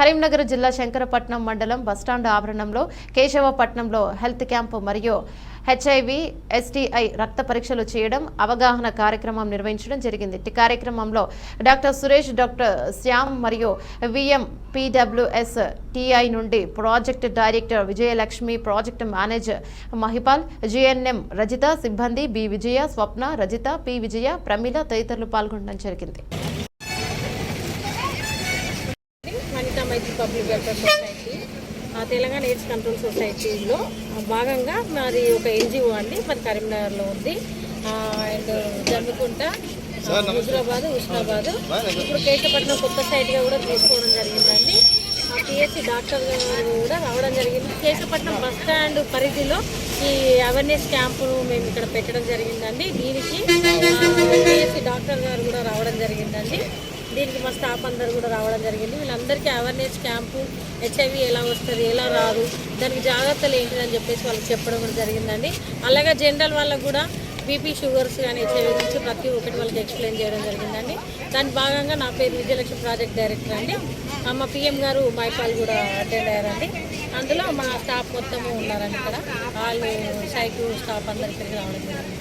కరీంనగర్ జిల్లా శంకరపట్నం మండలం బస్టాండ్ ఆవరణంలో కేశవపట్నంలో హెల్త్ క్యాంపు మరియు హెచ్ఐవి ఎస్టీఐ రక్త పరీక్షలు చేయడం అవగాహన కార్యక్రమం నిర్వహించడం జరిగింది. ఈ కార్యక్రమంలో డాక్టర్ సురేష్ డాక్టర్ శ్యామ్ మరియు విఎం పిడబ్ల్యూఎస్ టిఐ నుండి project director Vijayalakshmi project manager Mahipal GNM Rajitha సిబ్బంది బి విజయ స్వప్న రజిత పి విజయ ప్రమీల తదితరులు పాల్గొనడం జరిగింది. మైత్రి పబ్లిక్ వెల్ఫేర్ సొసైటీ ఆ తెలంగాణ ఎయిడ్స్ కంట్రోల్ సొసైటీలో భాగంగా మాది ఒక ఎన్జిఓ అండి మరి కరీంనగర్లో ఉంది. అండ్ జమ్మికుంట హుజురాబాద్ హుస్నాబాద్ ఇప్పుడు కేశపట్నం కొత్త సైట్గా కూడా తీసుకోవడం జరిగిందండి. ఆ పిఎస్సి డాక్టర్ గారు కూడా రావడం జరిగింది. కేశపట్నం బస్ స్టాండ్ పరిధిలో ఈ అవేర్నెస్ క్యాంపును మేము ఇక్కడ పెట్టడం జరిగిందండి. దీనికి పిఎస్సి డాక్టర్ గారు కూడా రావడం జరిగిందండి. దీనికి మా స్టాఫ్ అందరు కూడా రావడం జరిగింది. వీళ్ళందరికీ అవేర్నెస్ క్యాంపు హెచ్ఐవి ఎలా వస్తుంది ఎలా రాదు దానికి జాగ్రత్తలు ఏంటిదని చెప్పేసి వాళ్ళకి చెప్పడం కూడా జరిగిందండి. అలాగే జనరల్ వాళ్ళకు కూడా బీపీ షుగర్స్ కానీ హెచ్ఐవి గురించి ప్రతి ఒక్కటి వాళ్ళకి ఎక్స్ప్లెయిన్ చేయడం జరిగిందండి. దాని భాగంగా నా పేరు విజయలక్ష్మి ప్రాజెక్ట్ డైరెక్టర్ అండి. మా పిఎం గారు మైపాల్ కూడా అటెండ్ అయ్యారండి. అందులో మా స్టాఫ్ మొత్తము ఉన్నారండి ఇక్కడ. వాళ్ళు సైట్ స్టాఫ్ అందరికీ రావడం జరిగింది.